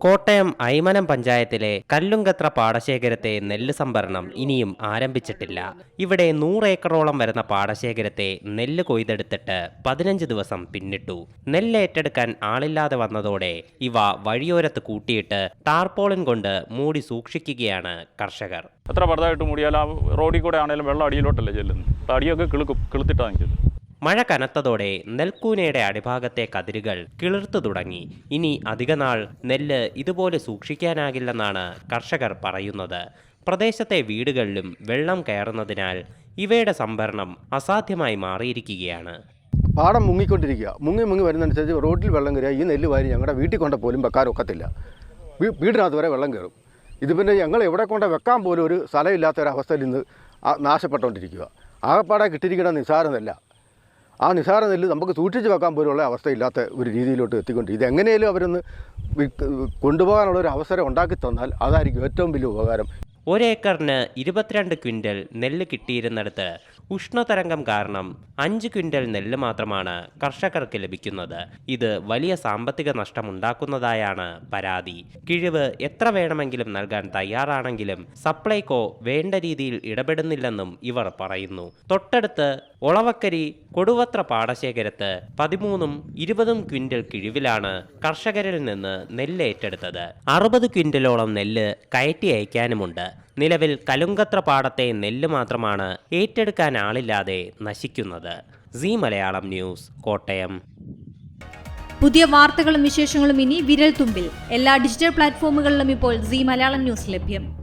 കോട്ടയം ഐമനം പഞ്ചായത്തിലെ കല്ലുങ്കത്ര പാടശേഖരത്തെ നെല്ല് സംഭരണം ഇനിയും ആരംഭിച്ചിട്ടില്ല. ഇവിടെ നൂറേക്കറോളം വരുന്ന പാടശേഖരത്തെ നെല്ല് കൊയ്തെടുത്തിട്ട് പതിനഞ്ച് ദിവസം പിന്നിട്ടു. നെല്ല് ഏറ്റെടുക്കാൻ ആളില്ലാതെ വന്നതോടെ ഇവ വഴിയോരത്ത് കൂട്ടിയിട്ട് ടാർപോളിൻ കൊണ്ട് മൂടി സൂക്ഷിക്കുകയാണ് കർഷകർ. എത്ര പടുതായിട്ട് മൂടിയാൽ ആ റോഡിൽ കൂടെ ആണെങ്കിലും വെള്ളം അടിയിലോട്ടല്ലേ ചെല്ലുന്നത്? അടിയൊക്കെ കിളുക്കും കിളുത്തിട്ടാണ് മഴ കനത്തതോടെ നെൽക്കൂനയുടെ അടിഭാഗത്തെ കതിരുകൾ കിളിർത്തു തുടങ്ങി. ഇനി അധികനാൾ നെല്ല് ഇതുപോലെ സൂക്ഷിക്കാനാകില്ലെന്നാണ് കർഷകർ പറയുന്നത്. പ്രദേശത്തെ വീടുകളിലും വെള്ളം കയറുന്നതിനാൽ ഇവയുടെ സംഭരണം അസാധ്യമായി മാറിയിരിക്കുകയാണ്. പാടം മുങ്ങിക്കൊണ്ടിരിക്കുക. മുങ്ങി മുങ്ങി വരുന്നതനുസരിച്ച് റോഡിൽ വെള്ളം കയറിയാൽ ഈ നെല്ല് വാരി ഞങ്ങളുടെ വീട്ടിൽ കൊണ്ട പോലും വെക്കാനൊക്കത്തില്ല വീടിനകത്ത് വരെ വെള്ളം കയറും. ഇത് പിന്നെ ഞങ്ങൾ എവിടെ കൊണ്ട് വെക്കാൻ പോലും ഒരു സ്ഥലമില്ലാത്ത ഒരു അവസ്ഥയിൽ നിന്ന് നാശപ്പെട്ടുകൊണ്ടിരിക്കുക. ആകപ്പാടെ കിട്ടിയിരിക്കുന്ന നിസാര നെല്ല ആ നിസാര നെല്ല് നമുക്ക് സൂക്ഷിച്ച് വെക്കാൻ പോലുള്ള അവസ്ഥയില്ലാത്ത ഒരു രീതിയിലോട്ട് എത്തിക്കൊണ്ട് ഇത് എങ്ങനെയും അവരൊന്ന് കൊണ്ടുപോകാനുള്ള ഒരു അവസരം ഉണ്ടാക്കി തന്നാൽ അതായിരിക്കും ഏറ്റവും വലിയ ഉപകാരം. ഒരേക്കറിന് ഇരുപത്തിരണ്ട് ക്വിന്റൽ നെല്ല് കിട്ടിയിരുന്നിടത്ത് ഉഷ്ണതരംഗം കാരണം അഞ്ച് ക്വിന്റൽ നെല്ല് മാത്രമാണ് കർഷകർക്ക് ലഭിക്കുന്നത്. ഇത് വലിയ സാമ്പത്തിക നഷ്ടമുണ്ടാക്കുന്നതായാണ് പരാതി. കിഴിവ് എത്ര വേണമെങ്കിലും നൽകാൻ തയ്യാറാണെങ്കിലും സപ്ലൈകോ വേണ്ട രീതിയിൽ ഇടപെടുന്നില്ലെന്നും ഇവർ പറയുന്നു. തൊട്ടടുത്ത് ഒളവക്കരി കൊടുവത്ര പാടശേഖരത്ത് പതിമൂന്നും ഇരുപതും ക്വിന്റൽ കിഴിവിലാണ് കർഷകരിൽ നിന്ന് നെല്ല് ഏറ്റെടുത്തത്. അറുപത് ക്വിന്റലോളം നെല്ല് കയറ്റി അയക്കാനുമുണ്ട്. നിലവിൽ കലുങ്കത്ര പാടത്തെ നെല്ല് മാത്രമാണ് ഏറ്റെടുക്കാൻ ആളില്ലാതെ നശിക്കുന്നത്. C Malayalam news Kottayam. പുതിയ വാർത്തകളും വിശേഷങ്ങളും ഇനി വിരൽ തുമ്പിൽ എല്ലാ ഡിജിറ്റൽ പ്ലാറ്റ്ഫോമുകളിലും ഇപ്പോൾ സി മലയാളം ന്യൂസ് ലഭ്യം.